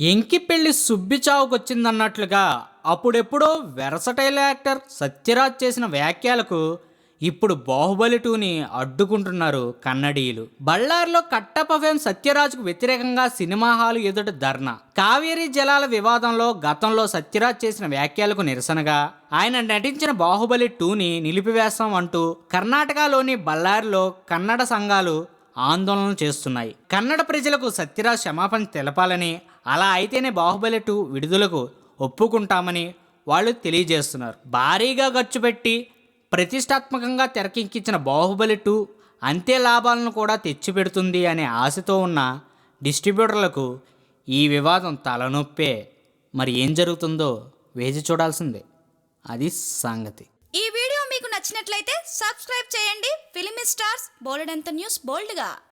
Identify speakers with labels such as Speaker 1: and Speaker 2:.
Speaker 1: ఎంకి పెళ్ళి సుబ్బి చావుకొచ్చిందన్నట్లుగా అప్పుడెప్పుడో వెరసటైల్ యాక్టర్ సత్యరాజ్ చేసిన వ్యాఖ్యలకు ఇప్పుడు బాహుబలి టూని అడ్డుకుంటున్నారు కన్నడీయులు. బళ్ళారిలో కట్టప్ప ఫేమ్ సత్యరాజ్కు వ్యతిరేకంగా సినిమా హాలు ఎదుట ధర్నా. కావేరీ జలాల వివాదంలో గతంలో సత్యరాజ్ చేసిన వ్యాఖ్యలకు నిరసనగా ఆయన నటించిన బాహుబలి టూని నిలిపివేస్తాం అంటూ కర్ణాటకలోని బళ్ళారిలో కన్నడ సంఘాలు ఆందోళన చేస్తున్నాయి. కన్నడ ప్రజలకు సత్యరాజ్ క్షమాపణ తెలపాలని అలా అయితేనే బాహుబలి టూ విడుదలకు ఒప్పుకుంటామని వాళ్ళు తెలియజేస్తున్నారు. భారీగా ఖర్చు పెట్టి ప్రతిష్టాత్మకంగా తెరకెక్కించిన బాహుబలి టూ అంతే లాభాలను కూడా తెచ్చిపెడుతుంది అనే ఆశతో ఉన్న డిస్ట్రిబ్యూటర్లకు ఈ వివాదం తలనొప్పే. మరి ఏం జరుగుతుందో వేచి చూడాల్సిందే. అది సంగతి.
Speaker 2: ఈ వీడియో మీకు నచ్చినట్లయితే సబ్స్క్రైబ్ చేయండి. ఫిలిం స్టార్స్ బోలెడంత న్యూస్ బోల్డ్గా.